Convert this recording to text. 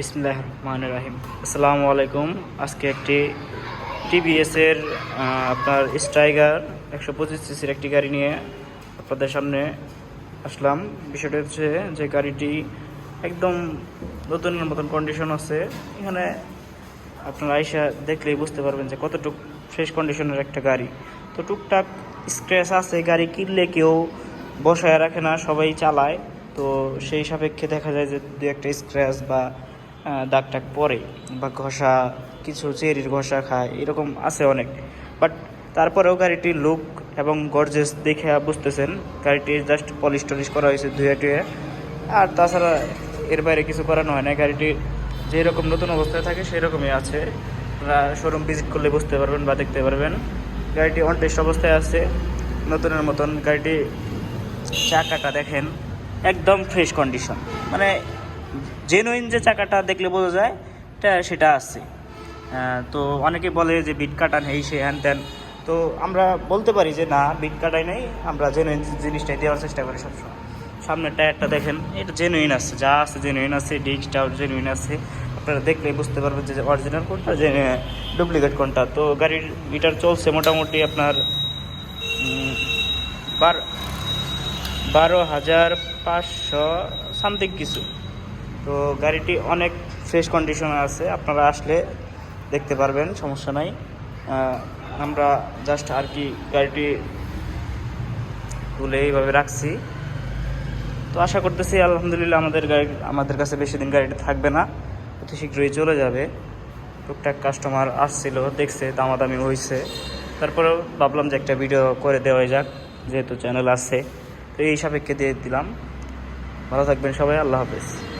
বিসমিল্লাহ রহমান রাহিম। আসসালামু আলাইকুম আজকে একটি টিভিএসের আপনার স্ট্রাইগার একশো পঁচিশ সিসির একটি গাড়ি নিয়ে আপনাদের সামনে আসলাম। বিষয়টা হচ্ছে যে গাড়িটি একদম নতুনের মতন কন্ডিশন আছে। এখানে আপনারা আইসা দেখলেই বুঝতে পারবেন যে কতটুক ফ্রেশ কন্ডিশনের একটা গাড়ি। তো টুকটাক স্ক্র্যাচ আছে, গাড়ি কিনলে কেউ বসায় রাখে না, সবাই চালায়। তো সেই সাপেক্ষে দেখা যায় যে দু একটা স্ক্র্যাচ বা দাগ টাগ পরে বা ঘষা, কিছু চেরির ঘষা খায়, এরকম আছে অনেক। বাট তারপরেও গাড়িটির লুক এবং গর্জেস দেখে বুঝতেছেন। গাড়িটি জাস্ট পলিশ টলিশ করা হয়েছে ধুয়ে টুয়ে। আর তাছাড়া এর বাইরে কিছু করানো হয় না। গাড়িটি যেরকম নতুন অবস্থায় থাকে, সেরকমই আছে। আপনারা শোরুম ভিজিট করলে বুঝতে পারবেন বা দেখতে পারবেন। গাড়িটি অন টেস্ট অবস্থায় আছে। নতুনের মতন গাড়িটি চাকাটা দেখেন, একদম ফ্রেশ কন্ডিশন মানে জেনুইন যে চাকাটা দেখলে বোঝা যায় এটা সেটা আছে। তো অনেকে বলে যে বিট কাটান, এই সে হ্যান ত্যান। তো আমরা বলতে পারি যে না, বিট কাটাই নাই, আমরা জেনুইন জিনিসটাই দেওয়ার চেষ্টা করি সবসময়। সামনের টায়ারটা দেখেন, এটা জেনুইন আছে, যা আছে জেনুইন আছে ডিস্কটাও জেনুইন আছে। আপনারা দেখলেই বুঝতে পারবেন যে অরিজিনাল কোনটা, যে ডুপ্লিকেট কোনটা। তো গাড়ির মিটার চলছে মোটামুটি আপনার বারো হাজার পাঁচশো সামথিং কিছু। তো গাড়িটি অনেক ফ্রেশ কন্ডিশনে আছে, আপনারা আসলে দেখতে পারবেন, সমস্যা নাই। আমরা জাস্ট আর কি গাড়িটি তুলে এইভাবে রাখছি। তো আশা করতেছি, আলহামদুলিল্লাহ আমাদের গাড়ি, আমাদের কাছে বেশি দিন গাড়িটা থাকবে না, অতি শীঘ্রই চলে যাবে। টুকটাক কাস্টমার আসছিল, দেখছে, দামাদামি হয়েছে তারপরেও ভাবলাম যে একটা ভিডিও করে দেওয়া যাক, যেহেতু চ্যানেল আছে। তো এই সাপেক্ষে দিয়ে দিলাম। ভালো থাকবেন সবাই, আল্লাহ হাফেজ।